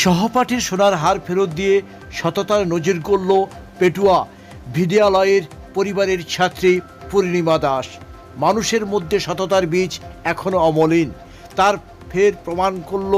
সহপাঠীর সোনার হার ফেরত দিয়ে সততার নজির করল পেটুয়া। বিদ্যালয়ের পরিবারের ছাত্রী পূর্ণিমা দাস। মানুষের মধ্যে সততার বীজ এখনও অমলিন। তার ফের প্রমাণ করল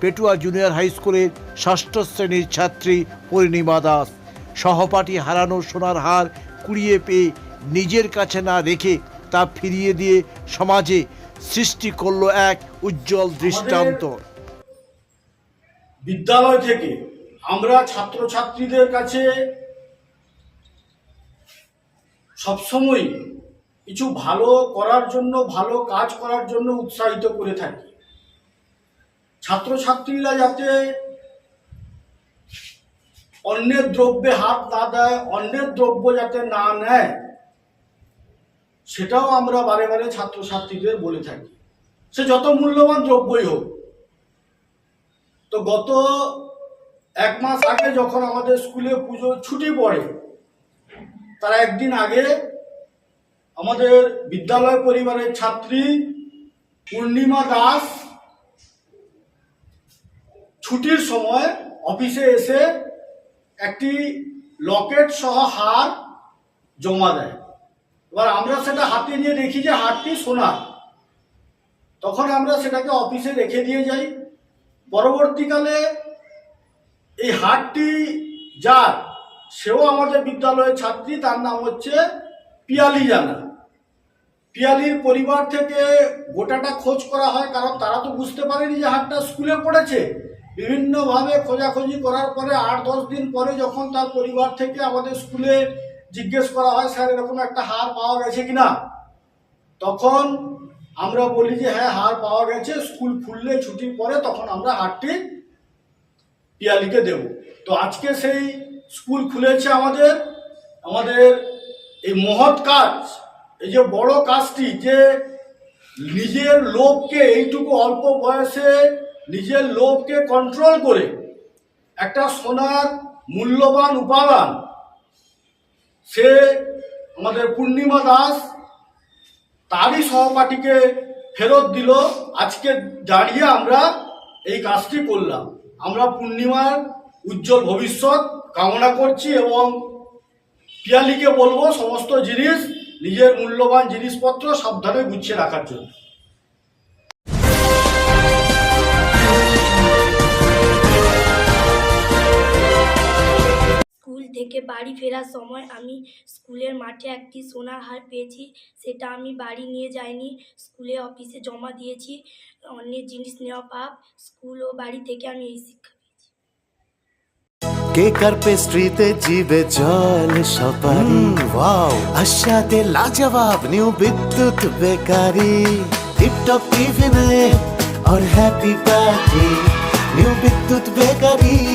পেটুয়া জুনিয়র হাই স্কুলের ষষ্ঠ শ্রেণির ছাত্রী পূর্ণিমা দাস। সহপাঠী হারানো সোনার হার কুড়িয়ে পেয়ে নিজের কাছে না রেখে তা ফিরিয়ে দিয়ে সমাজে সৃষ্টি করল এক উজ্জ্বল দৃষ্টান্ত। বিদ্যালয় থেকে আমরা ছাত্রছাত্রীদের কাছে সবসময় কিছু ভালো করার জন্য, ভালো কাজ করার জন্য উৎসাহিত করে থাকি। ছাত্রছাত্রীরা যাতে অন্যের দ্রব্যে হাত না দেয়, অন্যের দ্রব্য যাতে না নেয়, সেটাও আমরা বারে বারে ছাত্রছাত্রীদের বলে থাকি। সে যত মূল্যবান দ্রব্যই হোক তো গত এক মাস আগে যখন আমাদের স্কুলে পুজো ছুটি পড়ে, তার একদিন আগে আমাদের বিদ্যালয় পরিবারের ছাত্রী পূর্ণিমা দাস ছুটির সময় অফিসে এসে একটি লকেট সহ হার জমা দেয়। এবার আমরা সেটা হাতে নিয়ে দেখি যে হারটি সোনার। তখন আমরা সেটাকে অফিসে রেখে দিয়ে যাই। পরবর্তীকালে এই হাটটি যার, সেও আমাদের বিদ্যালয়ের ছাত্রী, তার নাম হচ্ছে পিয়ালি জানা। পিয়ালির পরিবার থেকে গোটাটা খোঁজ করা হয়, কারণ তারা তো বুঝতে পারেনি যে হাটটা স্কুলে পড়েছে। বিভিন্নভাবে খোঁজাখুঁজি করার পরে আট দশ দিন পরে যখন তার পরিবার থেকে আমাদের স্কুলে জিজ্ঞেস করা হয়, স্যার, এরকম একটা হার পাওয়া গেছে কিনা? তখন আমরা বলি যে হ্যাঁ হার পাওয়া গেছে, স্কুল খুললে ছুটির পরে তখন আমরা হারটি পিয়ালিকে দেব। তো আজকে সেই স্কুল খুলেছে আমাদের আমাদের এই মহৎ কাজ, এই যে বড় কাজটি, যে নিজের লোভকে এইটুকু অল্প বয়সে নিজের লোভকে কন্ট্রোল করে একটা সোনার মূল্যবান উপাদান, সে আমাদের পূর্ণিমা দাস তারই সহপাঠীকে ফেরত দিল। আজকে দাঁড়িয়ে আমরা এই কাজটি করলাম। আমরা পূর্ণিমার উজ্জ্বল ভবিষ্যৎ কামনা করছি এবং পিয়ালিকে বলব, সমস্ত জিনিস, নিজের মূল্যবান জিনিসপত্র সাবধানে গুছিয়ে রাখার জন্য। থেকে বাড়ি ফেরার সময় আমি স্কুলের মাঠে একটি সোনার হার পেয়েছি সেটা আমি বাড়ি নিয়ে যাইনি স্কুলে অফিসে জমা দিয়েছি অন্যের জিনিস নেওয়া পাপ স্কুল ও বাড়ি থেকে আমি এই শিক্ষা পেয়েছি কেক আর পেস্ট্রিতে জিবে জল সপারি ওয়াও আশাতে লাজবাব নিউ বিদ্যুৎ বেকারি টিপটপ টিফিনে और happy party new Bidyut bakery